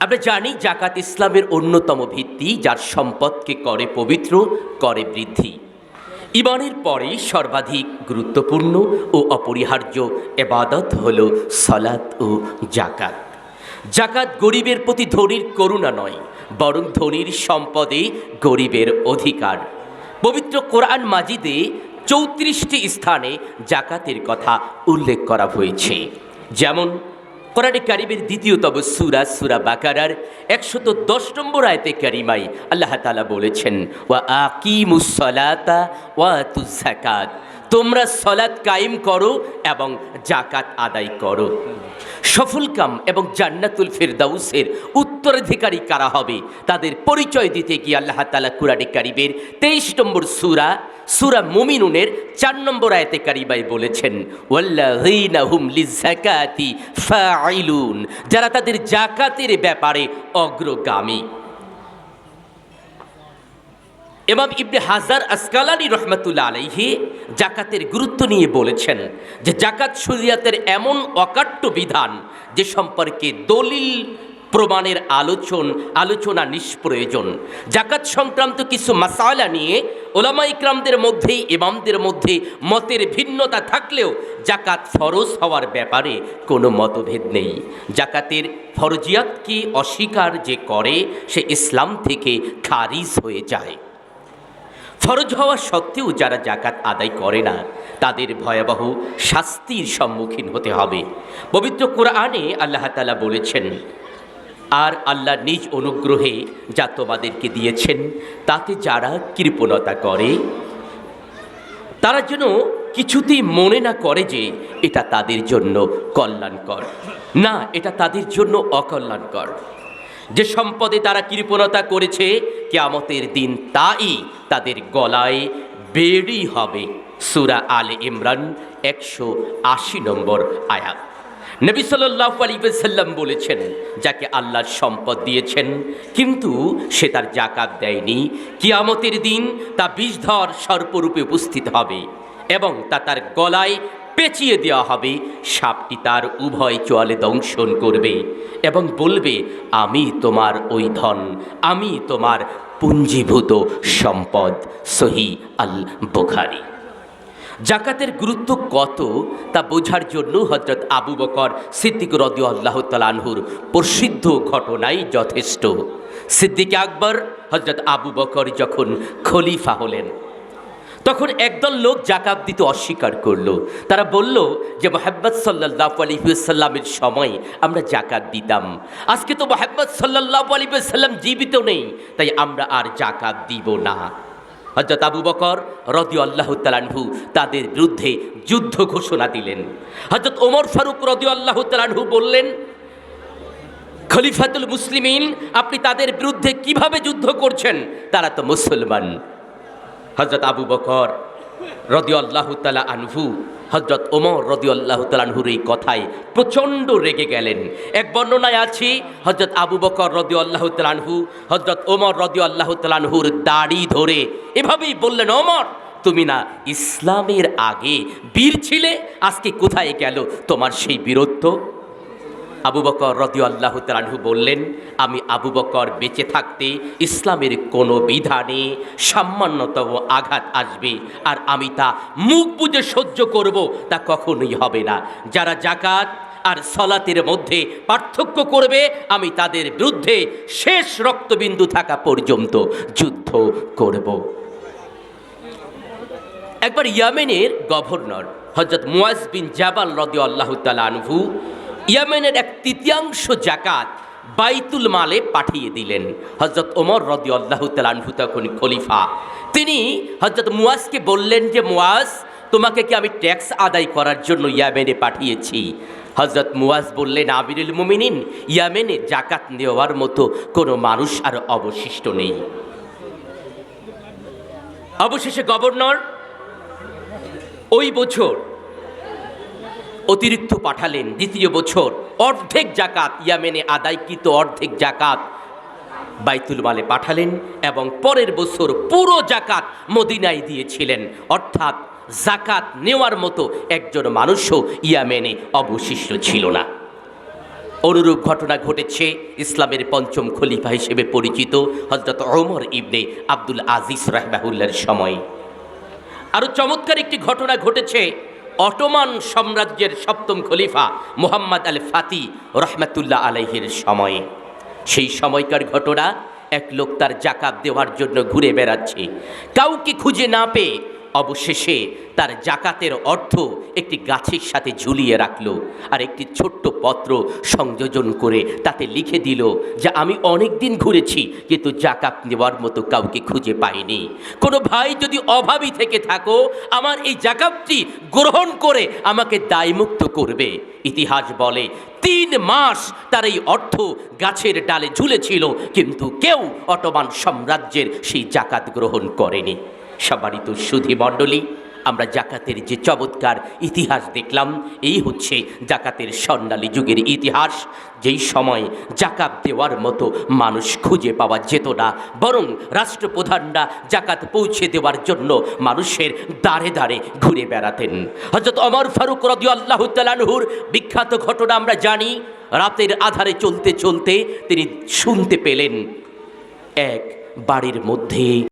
আমরা জানি জাকাত ইসলামের অন্যতম ভিত্তি, যার সম্পদকে করে পবিত্র, করে বৃদ্ধি। ইমানের পরে সর্বাধিক গুরুত্বপূর্ণ ও অপরিহার্য এবাদত হল সলাৎ ও জাকাত। জাকাত গরিবের প্রতি ধনীর করুণা নয়, বরং ধনীর সম্পদে গরিবের অধিকার। পবিত্র কোরআন মাজিদে চৌত্রিশটি স্থানে জাকাতের কথা উল্লেখ করা হয়েছে। যেমন কোরআনে কারিমের দ্বিতীয়তম সুরা সুরা বাকারার একশত দশ নম্বর আয়তে কারিমাই আল্লাহ তালা বলেছেন, ওয়া আকিমুসলাতা ওয়া তুজাকাত তোমরা সলাৎ কায়েম করো এবং জাকাত আদায় করো। সফল কাম এবং জান্নাতুল ফেরদাউসের উত্তরাধিকারী কারা হবে, তাদের পরিচয় দিতে গিয়ে আল্লাহ তালা কুরানি কারিবের তেইশ নম্বর সুরা সুরা মুমিনুনের চার নম্বর আয়তে কারিবাই বলেছেন যারা তাদের জাকাতের ব্যাপারে অগ্রগামী। এমাম ইবনে হাজার আসকালানি রহমতুল্লা আলাইহি জাকাতের গুরুত্ব নিয়ে বলেছেন যে জাকাত শরিয়াতের এমন অকাট্য বিধান যে সম্পর্কে দলিল প্রমাণের আলোচন, আলোচনা নিষ্প্রয়োজন। জাকাত সংক্রান্ত কিছু মাসালা নিয়ে ওলামা ইকরামদের মধ্যে ইমামদের মধ্যে মতের ভিন্নতা থাকলেও জাকাত ফরজ হওয়ার ব্যাপারে কোনো মতভেদ নেই। জাকাতের ফরজিয়াতকে অস্বীকার যে করে, সে ইসলাম থেকে খারিজ হয়ে যায়। ফরজ হওয়া সত্ত্বেও যারা জাকাত আদায় করে না, তাদের ভয়াবহ শাস্তির সম্মুখীন হতে হবে। পবিত্র কোরআনে আল্লাহ তালা বলেছেন, আর আল্লাহ নিজ অনুগ্রহে যা তোমাদেরকে দিয়েছেন, তাতে যারা কৃপণতা করে, তারা যেন কিছুতেই মনে না করে যে এটা তাদের জন্য কল্যাণকর। না, এটা তাদের জন্য অকল্যাণকর। যে সম্পদে তারা কৃপণতা করেছে, কেয়ামতের দিন তাই তাদের গলায় বেড়ি হবে। সুরা আলে ইমরান একশো আশি নম্বর আয়াত। নবী সাল্লাহ আলিবাসাল্লাম বলেছেন, যাকে আল্লাহর সম্পদ দিয়েছেন, কিন্তু সে তার জাকাত দেয়নি। কিয়ামতের দিন তা বিষধর সর্পরূপে উপস্থিত হবে এবং তা তার গলায় পেঁচিয়ে দেওয়া হবে। সাপটি তার উভয় চোয়ালে দংশন করবে এবং বলবে, আমি তোমার ওই ধন, আমি তোমার পুঞ্জীভূত সম্পদ, সহি আল বোখারি জাকাতের গুরুত্ব কত তা বোঝার জন্য হজরত আবু বকর সিদ্দিক রদি আল্লাহ তালানহুর প্রসিদ্ধ ঘটনাই যথেষ্ট। সিদ্দিক আকবর হজরত আবু বকর যখন খলিফা হলেন তখন একদল লোক জাকাত দিতে অস্বীকার করল। তারা বলল যে মোহাম্মদ সাল্লাহ আলিহাল্লামের সময় আমরা জাকাত দিতাম। আজকে তো মোহাম্মদ সাল্লাহ আলিহাল্লাম জীবিত নেই, তাই আমরা আর জাকাত দিব না। হজরত আবু বকর রদি আল্লাহ তালানহু তাদের বিরুদ্ধে যুদ্ধ ঘোষণা দিলেন। হজরত ওমর ফারুক রদি আল্লাহ তালানহু বললেন, খলিফাতুল মুসলিমিন, আপনি তাদের বিরুদ্ধে কীভাবে যুদ্ধ করছেন? তারা তো মুসলমান। হজরত আবু বকর রদি আল্লাহ তালা আনহু হজরত ওমর রদি আল্লাহ তালানহুর এই কথায় প্রচণ্ড রেগে গেলেন। এক বর্ণনায় আছি হজরত আবু বকর রদি আল্লাহ তালানহু হজরত ওমর রদি আল্লাহ তালানহুর দাড়ি ধরে এভাবেই বললেন, ওমর, তুমি না ইসলামের আগে বীর ছিলে, আজকে কোথায় গেল? তোমার সেই বীরত্ব? আবু বকর রদি আল্লাহ তালাহু বললেন, আমি আবু বকর বেঁচে থাকতে ইসলামের কোনো বিধানে সামান্যতম আঘাত আসবে, আর আমি তা মুখ বুঝে সহ্য করব তা কখনোই হবে না। যারা জাকাত আর সলাতের মধ্যে পার্থক্য করবে, আমি তাদের বিরুদ্ধে শেষ রক্তবিন্দু থাকা পর্যন্ত যুদ্ধ করব। একবার ইয়ামেনের গভর্নর হজরত মুয়াজ বিন জাবাল রদি আল্লাহ তালানহু ইয়ামেনের এক তৃতীয়াংশ জাকাত বাইতুল মালে পাঠিয়ে দিলেন। হজরত ওমর রদি আল্লাহ তালানহু তখন খলিফা। তিনি হজরত মুয়াজকে বললেন যে, মুয়াজ, তোমাকে কি আমি ট্যাক্স আদায় করার জন্য ইয়ামেনে পাঠিয়েছি? হজরত মুয়াজ বললেন আবিরুল মুমিনিন, ইয়ামেনে জাকাত নেওয়ার মতো কোনো মানুষ আর অবশিষ্ট নেই। অবশেষে গভর্নর ওই বছর অতিরিক্ত পাঠালেন দ্বিতীয় বছর। অর্ধেক জাকাত ইয়ামেনে আদায়কৃত অর্ধেক জাকাত বাইতুল মালে পাঠালেন এবং পরের বছর পুরো জাকাত মদিনায় দিয়েছিলেন। অর্থাৎ জাকাত নেওয়ার মতো একজন মানুষও ইয়ামেনে অবশিষ্ট ছিল না। অনুরূপ ঘটনা ঘটেছে ইসলামের পঞ্চম খলিফা হিসেবে পরিচিত হজরত ওমর ইবনে আব্দুল আজিজ রাহবাহুল্লার সময়। আরও চমৎকার একটি ঘটনা ঘটেছে। অটোমান সাম্রাজ্যের সপ্তম খলিফা মোহাম্মদ আল ফাতি রহমাতুল্লাহ আলহির সময়ে। সেই সময়কার ঘটনা এক লোক তার জাকাত দেওয়ার জন্য ঘুরে বেড়াচ্ছে। কাউকে খুঁজে না পেয়ে অবশেষে তার জাকাতের অর্থ একটি গাছের সাথে ঝুলিয়ে রাখল আর একটি ছোট্ট পত্র সংযোজন করে তাতে লিখে দিল যে আমি অনেক দিন ঘুরেছি, কিন্তু জাকাত নেওয়ার মতো কাউকে খুঁজে পাইনি। কোনো ভাই যদি অভাবী থেকে থাকো, আমার এই জাকাতটি গ্রহণ করে আমাকে দায়মুক্ত করবে। ইতিহাস বলে, তিন মাস তার এই অর্থ গাছের ডালে ঝুলেছিল, কিন্তু কেউ অটোমান সাম্রাজ্যের সেই জাকাত গ্রহণ করেনি। সম্মানিত সুধী মণ্ডলী, আমরা জাকাতের যে চমৎকার ইতিহাস দেখলাম, এই হচ্ছে জাকাতের স্বর্ণালী যুগের ইতিহাস। যেই সময় জাকাত দেওয়ার মতো মানুষ খুঁজে পাওয়া যেত না, বরং রাষ্ট্রপ্রধানরা জাকাত পৌঁছে দেওয়ার জন্য মানুষের দাঁড়ে দাঁড়ে ঘুরে বেড়াতেন। হজরত অমর ফারুক রদি আল্লাহ বিখ্যাত ঘটনা আমরা জানি, রাতের আধারে চলতে চলতে তিনি শুনতে পেলেন, এক বাড়ির মধ্যে